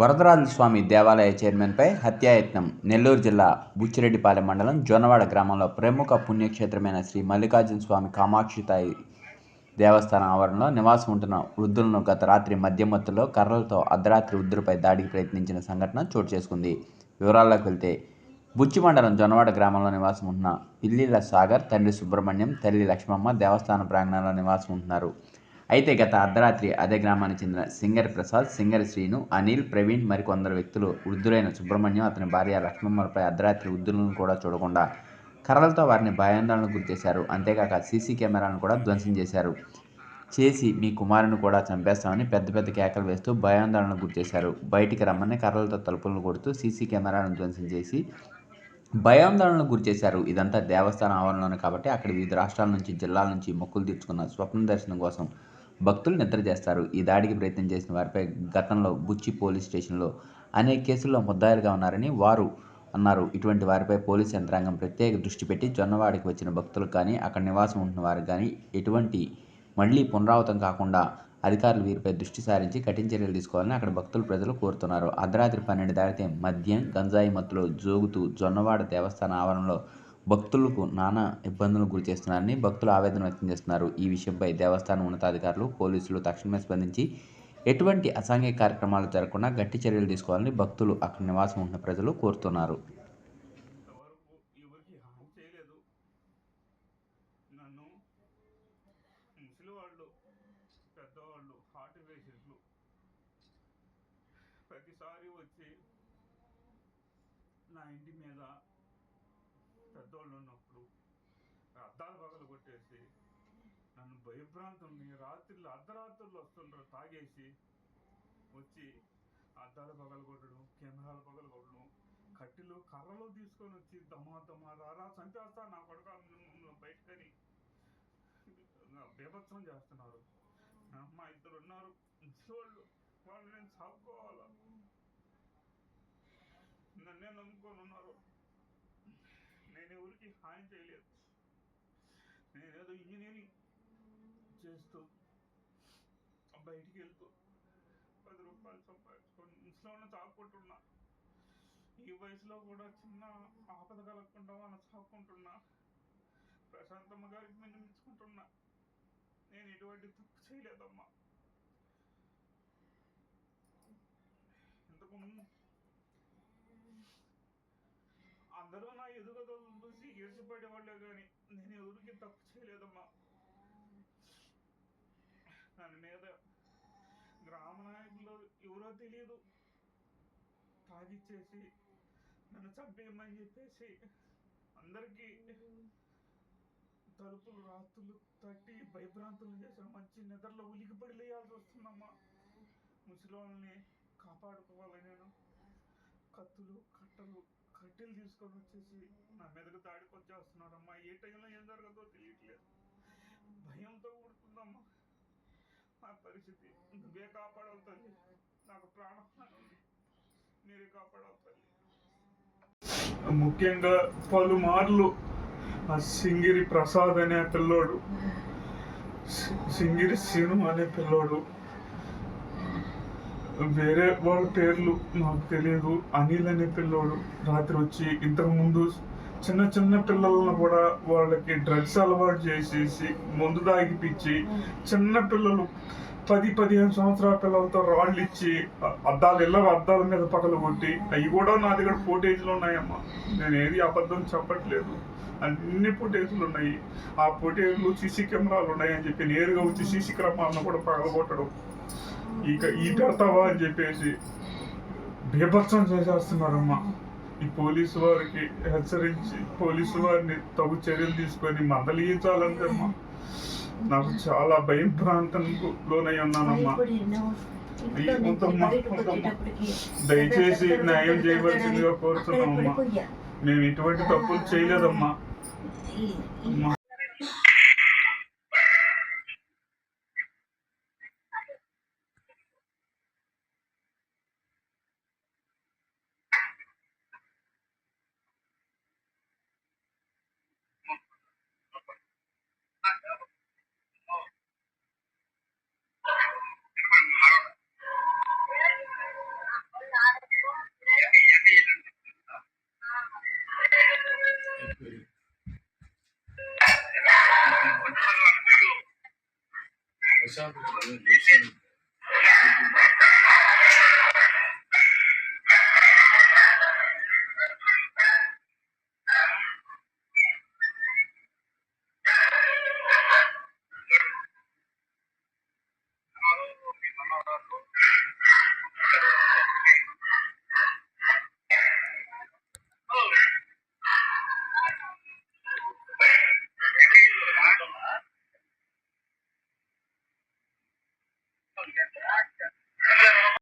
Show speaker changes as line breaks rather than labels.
వరదరాజు స్వామి దేవాలయ చైర్మన్పై హత్యాయత్నం. నెల్లూరు జిల్లా బుచ్చిరెడ్డిపాలెం మండలం జొన్నవాడ గ్రామంలో ప్రముఖ పుణ్యక్షేత్రమైన శ్రీ మల్లికార్జున స్వామి కామాక్షితాయి దేవస్థానం ఆవరణలో నివాసం ఉంటున్న వృద్ధులను గత రాత్రి మధ్యమత్తులో కర్రలతో అర్ధరాత్రి వృద్ధులపై దాడికి ప్రయత్నించిన సంఘటన చోటు చేసుకుంది. వివరాల్లోకి వెళ్తే బుచ్చి మండలం జొన్నవాడ గ్రామంలో నివాసం ఉంటున్న పిల్లిల సాగర్ తండ్రి సుబ్రహ్మణ్యం తల్లి లక్ష్మమ్మ దేవస్థాన ప్రాంగణంలో నివాసం ఉంటున్నారు. అయితే గత అర్ధరాత్రి అదే గ్రామానికి చెందిన సింగర్ ప్రసాద్ సింగర్ శ్రీను అనిల్ ప్రవీణ్ మరికొందరు వ్యక్తులు వృద్ధులైన సుబ్రహ్మణ్యం అతని భార్య లక్ష్మమ్మలపై అర్ధరాత్రి వృద్ధులను కూడా చూడకుండా కర్రలతో వారిని భయాందోళనకు గురిచేశారు అంతేకాక సీసీ కెమెరాలను కూడా ధ్వంసం చేశారు. చేసి మీ కుమారుని కూడా చంపేస్తామని పెద్ద పెద్ద కేకలు వేస్తూ భయాందోళనకు గురిచేశారు బయటికి రమ్మని కర్రలతో తలుపులను కొడుతూ సీసీ కెమెరాలను ధ్వంసం చేసి భయాందోళనకు గురిచేశారు ఇదంతా దేవస్థానం ఆవరణలోనే కాబట్టి అక్కడ వివిధ రాష్ట్రాల నుంచి జిల్లాల నుంచి మొక్కులు తీర్చుకున్న స్వప్న దర్శనం కోసం భక్తులు నిద్ర చేస్తారు. ఈ దాడికి ప్రయత్నం చేసిన వారిపై గతంలో బుచ్చి పోలీస్ స్టేషన్లో అనేక కేసుల్లో ముద్దాయిలుగా ఉన్నారని వారు అన్నారు. ఇటువంటి వారిపై పోలీస్ యంత్రాంగం ప్రత్యేక దృష్టి పెట్టి జొన్నవాడికి వచ్చిన భక్తులకు కానీ అక్కడ నివాసం ఉంటున్న వారికి కానీ ఎటువంటి మళ్ళీ పునరావృతం కాకుండా అధికారులు వీరిపై దృష్టి సారించి కఠిన చర్యలు తీసుకోవాలని అక్కడ భక్తులు ప్రజలు కోరుతున్నారు. అర్ధరాత్రి పన్నెండు దాటితే మద్యం గంజాయి మత్తులో జోగుతూ జొన్నవాడ దేవస్థాన ఆవరణలో భక్తులకు నానా ఇబ్బందులకు గురి చేస్తున్నారని భక్తులు ఆవేదన వ్యక్తం చేస్తున్నారు. ఈ విషయంపై దేవస్థానం ఉన్నతాధికారులు పోలీసులు తక్షణమే స్పందించి ఎటువంటి అసాంఘిక కార్యక్రమాలు జరగకుండా గట్టి చర్యలు తీసుకోవాలని భక్తులు అక్కడ నివాసం ఉన్న ప్రజలు కోరుతున్నారు.
నన్ను పెద్దవాళ్ళు హార్ట్ పేషెంట్లు ప్రతిసారి వచ్చి నా ఇంటి మీద పెద్దోళ్ళు ఉన్నప్పుడు అద్దాలు పగలు కొట్టేసి నన్ను భయభ్రాంతుల్ని రాత్రిలో అర్ధరాత్రులు వస్తుండ్రు తాగేసి వచ్చి అద్దాలు పగలు కొట్టడం కెమెరాలు పగలు కొట్టడం కట్టెలు కర్రలు తీసుకొని వచ్చి దమా దమా రారా చంపేస్తా నా కొడుకు బయటకని బీభత్సం చేస్తున్నారు. నా అమ్మ ఇద్దరు ఉన్నారు. వాళ్ళు వాళ్ళు నేను చాపుకోవాలా? నన్నే నమ్ముకొని ఉన్నారు. నేను ఎవరికి హాని చేయలేదు. నేనేదో ఇంజనీరింగ్ చేస్తూ బయటికి వెళ్తూ పది రూపాయలు సంపాదించుకొని ముసలిని చాపుకుంటున్నా ఈ వయసులో కూడా చిన్న ఆపద కలగకుండా వాళ్ళ చాకుంటున్నా ప్రశాంతమ్మ గారికి విన్నమించుకుంటున్నా నేను ఎటువంటి తప్పు చేయలేదమ్మా. ఇంతకు ముందు అందరూ నా ఎదుగుదలను చూసి ఈర్చిపడేవాళ్ళే కానీ నేను ఎవరికి తప్పు చేయలేదమ్మా. దాని మీద గ్రామ నాయకులు ఎవరో తెలియదు తాగిచ్చేసి నన్ను చంపేయమని చెప్పేసి అందరికీ తలుపులు రాత్రులు తట్టి భయభ్రాంతులు చేసిన మంచి నిద్రలో ఉలికిపడి లేయాల్సి వస్తుందమ్మా. ముసలి వాళ్ళని కాపాడుకోవాలి నేను. కత్తులు కట్టలు కట్టెలు తీసుకొని వచ్చేసి నా మీదకు దాడికి వచ్చేస్తున్నారమ్మా ఏ టైంలో ఏం జరగదో తెలియట్లేదు. భయంతో కూడుతుందమ్మా నా పరిస్థితి నువ్వే కాపాడవు తల్లి. నాకు ప్రాణం మీరే కాపాడవు తల్లి. ముఖ్యంగా పలుమార్లు ఆ సింగిరి ప్రసాద్ అనే పిల్లోడు. సింగిరి సీను అనే పిల్లోడు. వేరే వాళ్ళ పేర్లు నాకు తెలియదు. అనిల్ అనే పిల్లోడు రాత్రి వచ్చి ఇంతకు ముందు చిన్న చిన్న పిల్లలను కూడా వాళ్ళకి డ్రగ్స్ అలవాటు చేసేసి ముందు తాగిపించి చిన్న పిల్లలు పది పదిహేను సంవత్సరాల పిల్లలతో రాళ్ళు ఇచ్చి అద్దాలు ఇళ్ళ అద్దాల మీద పగలు కొట్టి అవి కూడా నా దగ్గర ఫోటేజ్లు ఉన్నాయమ్మా. నేను ఏది అబద్ధం చెప్పట్లేదు. అన్ని ఫుటేజ్లు ఉన్నాయి. ఆ ఫుటేజ్లు సీసీ కెమెరాలు ఉన్నాయని చెప్పి నేరుగా వచ్చి సీసీ క్రమాలను కూడా పగలగొట్టడం. ఇక ఈ పెడతావా అని చెప్పేసి బీభత్సం చేసేస్తున్నారమ్మా. ఈ పోలీసు వారికి హెచ్చరించి పోలీసు వారిని తగు చర్యలు తీసుకొని మందలించాలంటే అమ్మా నాకు చాలా భయం భ్రాంతంకు లోనై ఉన్నానమ్మా. దయచేసి న్యాయం చేయవలసిందిగా కోరుతున్నామమ్మా మేము ఇటువంటి తప్పులు చేయలేదమ్మా. Thank
you.